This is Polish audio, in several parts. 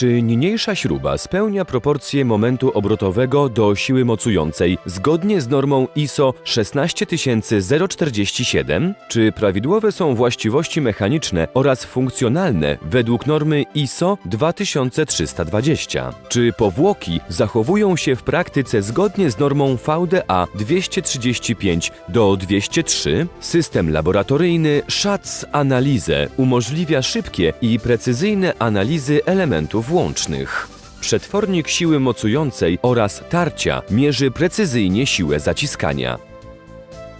Czy niniejsza śruba spełnia proporcje momentu obrotowego do siły mocującej zgodnie z normą ISO 16047? Czy prawidłowe są właściwości mechaniczne oraz funkcjonalne według normy ISO 2320? Czy powłoki zachowują się w praktyce zgodnie z normą VDA 235 do 203? System laboratoryjny SHATS Analizę umożliwia szybkie i precyzyjne analizy elementów łącznych. Przetwornik siły mocującej oraz tarcia mierzy precyzyjnie siłę zaciskania.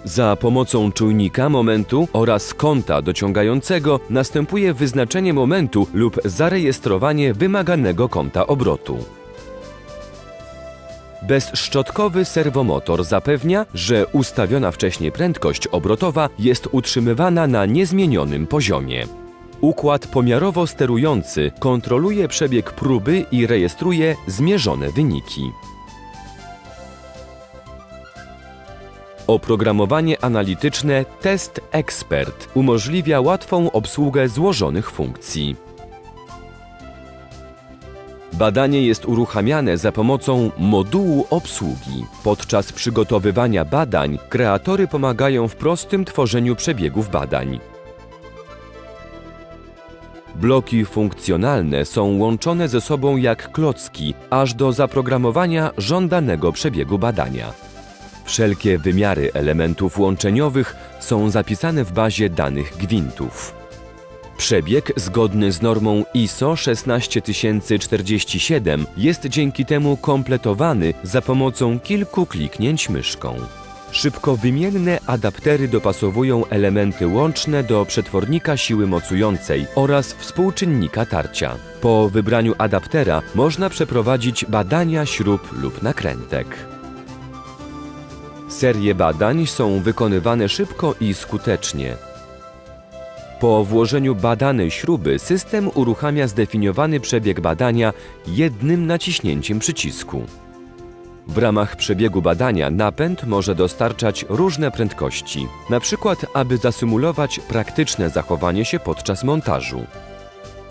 Za pomocą czujnika momentu oraz kąta dociągającego następuje wyznaczenie momentu lub zarejestrowanie wymaganego kąta obrotu. Bezszczotkowy serwomotor zapewnia, że ustawiona wcześniej prędkość obrotowa jest utrzymywana na niezmienionym poziomie. Układ pomiarowo sterujący kontroluje przebieg próby i rejestruje zmierzone wyniki. Oprogramowanie analityczne Test Expert umożliwia łatwą obsługę złożonych funkcji. Badanie jest uruchamiane za pomocą modułu obsługi. Podczas przygotowywania badań kreatory pomagają w prostym tworzeniu przebiegów badań. Bloki funkcjonalne są łączone ze sobą jak klocki, aż do zaprogramowania żądanego przebiegu badania. Wszelkie wymiary elementów łączeniowych są zapisane w bazie danych gwintów. Przebieg zgodny z normą ISO 16047 jest dzięki temu kompletowany za pomocą kilku kliknięć myszką. Szybko wymienne adaptery dopasowują elementy łączne do przetwornika siły mocującej oraz współczynnika tarcia. Po wybraniu adaptera można przeprowadzić badania śrub lub nakrętek. Serie badań są wykonywane szybko i skutecznie. Po włożeniu badanej śruby system uruchamia zdefiniowany przebieg badania jednym naciśnięciem przycisku. W ramach przebiegu badania napęd może dostarczać różne prędkości, na przykład aby zasymulować praktyczne zachowanie się podczas montażu.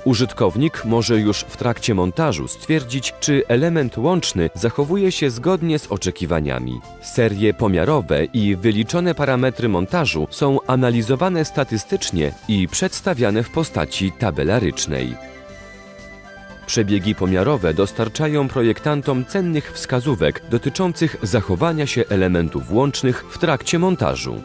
Użytkownik może już w trakcie montażu stwierdzić, czy element łączny zachowuje się zgodnie z oczekiwaniami. Serie pomiarowe i wyliczone parametry montażu są analizowane statystycznie i przedstawiane w postaci tabelarycznej. Przebiegi pomiarowe dostarczają projektantom cennych wskazówek dotyczących zachowania się elementów łącznych w trakcie montażu.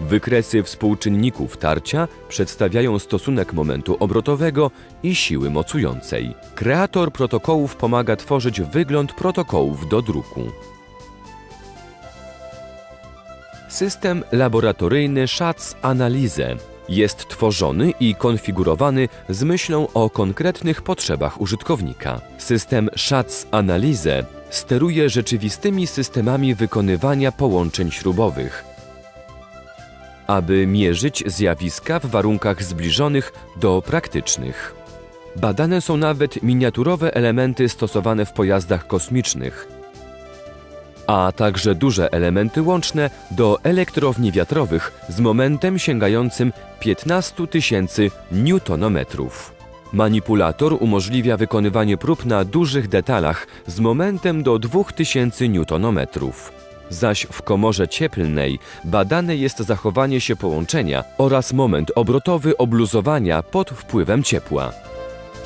Wykresy współczynników tarcia przedstawiają stosunek momentu obrotowego i siły mocującej. Kreator protokołów pomaga tworzyć wygląd protokołów do druku. System laboratoryjny SHATS Analizę jest tworzony i konfigurowany z myślą o konkretnych potrzebach użytkownika. System SHATS Analizę steruje rzeczywistymi systemami wykonywania połączeń śrubowych, aby mierzyć zjawiska w warunkach zbliżonych do praktycznych. Badane są nawet miniaturowe elementy stosowane w pojazdach kosmicznych, a także duże elementy łączne do elektrowni wiatrowych z momentem sięgającym 15 tysięcy newtonometrów. Manipulator umożliwia wykonywanie prób na dużych detalach z momentem do 2000 newtonometrów. Zaś w komorze cieplnej badane jest zachowanie się połączenia oraz moment obrotowy obluzowania pod wpływem ciepła.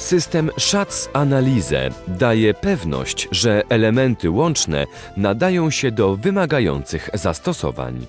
System SHATS Analizę daje pewność, że elementy łączne nadają się do wymagających zastosowań.